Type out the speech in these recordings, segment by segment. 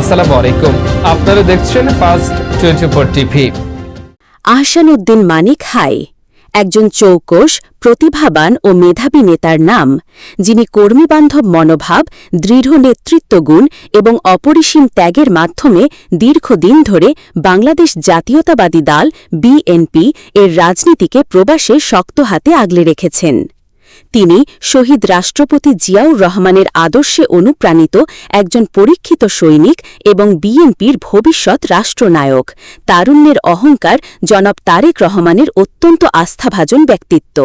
আসসালামু আলাইকুম। আপনারা দেখছেন first twenty four TV Manik, hi. একজন চৌকস প্রতিভাবান ও মেধাবী নেতার নাম, যিনি কর্মীবান্ধব মনোভাব, দৃঢ় নেতৃত্বগুণ এবং অপরিসীম ত্যাগের মাধ্যমে দীর্ঘদিন ধরে বাংলাদেশ জাতীয়তাবাদী দল, বিএনপি, এর রাজনীতিকে প্রবাসে শক্ত হাতে আগলে রেখেছেন। তিনি শহীদ রাষ্ট্রপতি জিয়াউর রহমানের আদর্শে অনুপ্রাণিত একজন পরীক্ষিত সৈনিক এবং বিএনপির ভবিষ্যৎ রাষ্ট্রনায়ক। তারুণ্যের অহংকার জনাব তারেক রহমানের অত্যন্ত আস্থাভাজন ব্যক্তিত্ব।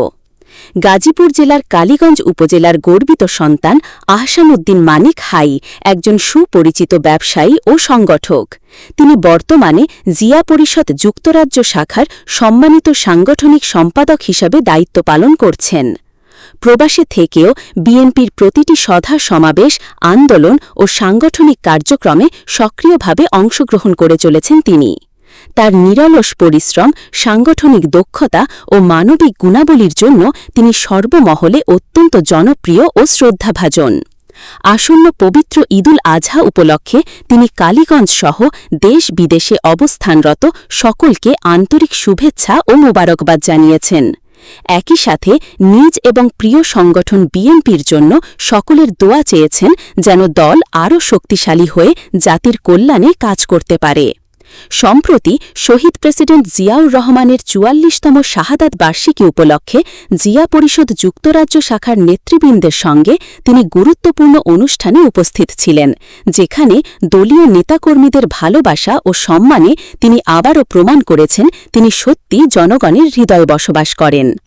গাজীপুর জেলার কালীগঞ্জ উপজেলার গর্বিত সন্তান আহসানুদ্দিন মানিক হাই একজন সুপরিচিত ব্যবসায়ী ও সংগঠক। তিনি বর্তমানে জিয়া পরিষদ যুক্তরাজ্য শাখার সম্মানিত সাংগঠনিক সম্পাদক হিসাবে দায়িত্ব পালন করছেন। প্রবাসে থেকেও বিএনপির প্রতিটি সভা সমাবেশ, আন্দোলন ও সাংগঠনিক কার্যক্রমে সক্রিয়ভাবে অংশগ্রহণ করে চলেছেন তিনি। তার নিরলস পরিশ্রম, সাংগঠনিক দক্ষতা ও মানবিক গুণাবলীর জন্য তিনি সর্বমহলে অত্যন্ত জনপ্রিয় ও শ্রদ্ধাভাজন। আসন্ন পবিত্র ঈদুল আজহা উপলক্ষে তিনি কালীগঞ্জ সহ দেশ বিদেশে অবস্থানরত সকলকে আন্তরিক শুভেচ্ছা ও মোবারকবাদ জানিয়েছেন। একই সাথে নিজ এবং প্রিয় সংগঠন বিএনপির জন্য সকলের দোয়া চেয়েছেন যেন দল আরও শক্তিশালী হয়ে জাতির কল্যাণে কাজ করতে পারে। সম্প্রতি শহীদ প্রেসিডেন্ট জিয়াউর রহমানের চুয়াল্লিশতম শাহাদাত বার্ষিকী উপলক্ষে জিয়া পরিষদ যুক্তরাজ্য শাখার নেতৃবৃন্দের সঙ্গে তিনি গুরুত্বপূর্ণ অনুষ্ঠানে উপস্থিত ছিলেন, যেখানে দলীয় নেতাকর্মীদের ভালোবাসা ও সম্মানে তিনি আবারও প্রমাণ করেছেন তিনি সত্যি জনগণের হৃদয় বসবাস করেন।